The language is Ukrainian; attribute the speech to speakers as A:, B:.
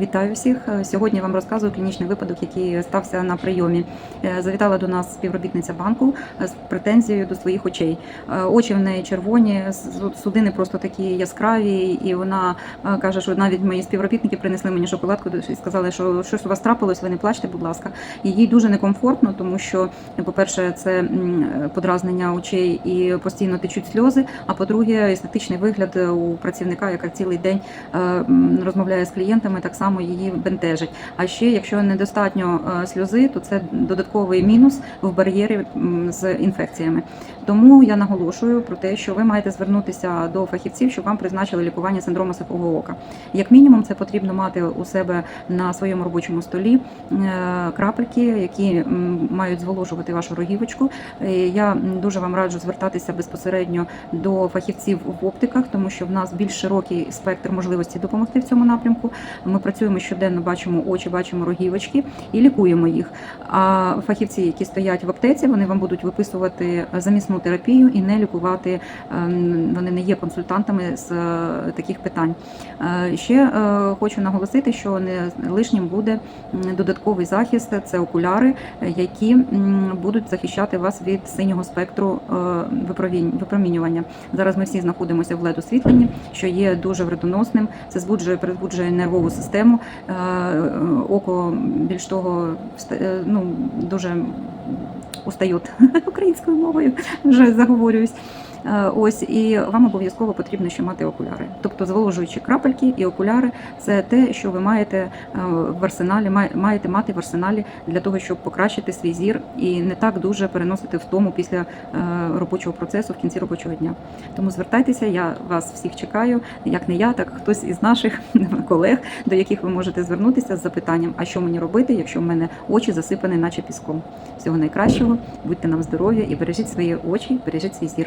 A: Вітаю всіх. Сьогодні вам розказую клінічний випадок, який стався на прийомі. Е, Завітала до нас співробітниця банку е, з претензією до своїх очей. Е, Очі в неї червоні, судини просто такі яскраві, і вона каже, що навіть мої співробітники принесли мені шоколадку і сказали, що щось у вас трапилось, ви не плачте, будь ласка. І їй дуже некомфортно, тому що, по-перше, це подразнення очей і постійно течуть сльози. А по-друге, естетичний вигляд у працівника, яка цілий день розмовляє з клієнтами, так само її бентежить. А ще, якщо недостатньо е, сльози, то це додатковий мінус в бар'єрі з інфекціями. Тому я наголошую про те, що ви маєте звернутися до фахівців, щоб вам призначили лікування синдрому сліпого ока. Як мінімум, це потрібно мати у себе на своєму робочому столі е, крапельки, які мають зволожувати вашу рогівочку. Е, Я дуже вам раджу звертатися безпосередньо до фахівців в оптиках, тому що в нас більш широкий спектр можливостей допомогти в цьому напрямку. Ми працюємо щоденно, бачимо очі, бачимо рогівочки і лікуємо їх. А фахівці, які стоять в аптеці, вони вам будуть виписувати замісну терапію і не лікувати. ем, Вони не є консультантами з е, таких питань. Е, Ще е, хочу наголосити, що не лишнім буде додатковий захист це окуляри, які будуть захищати вас від синього спектру випромінювання. Зараз ми всі знаходимося в led освітленні, що є дуже вредоносним. Це збуджує, перезбуджує нервову систему. Е, е, Око більш того, е, ну дуже устають українською мовою, вже заговорююсь. Е, Ось і вам обов'язково потрібно ще мати окуляри. Тобто зволожуючі крапельки і окуляри це те, що ви маєте е, в арсеналі, має- маєте мати в арсеналі для того, щоб покращити свій зір і не так дуже переносити втому після е, робочого процесу в кінці робочого дня. Тому звертайтеся, я вас всіх чекаю. Як не я, так хтось із наших колег, до яких ви можете звернутися з запитанням, а що мені робити, якщо в мене очі засипані, наче піском. Всього найкращого, будьте нам здорові і бережіть свої очі, бережіть свій зір.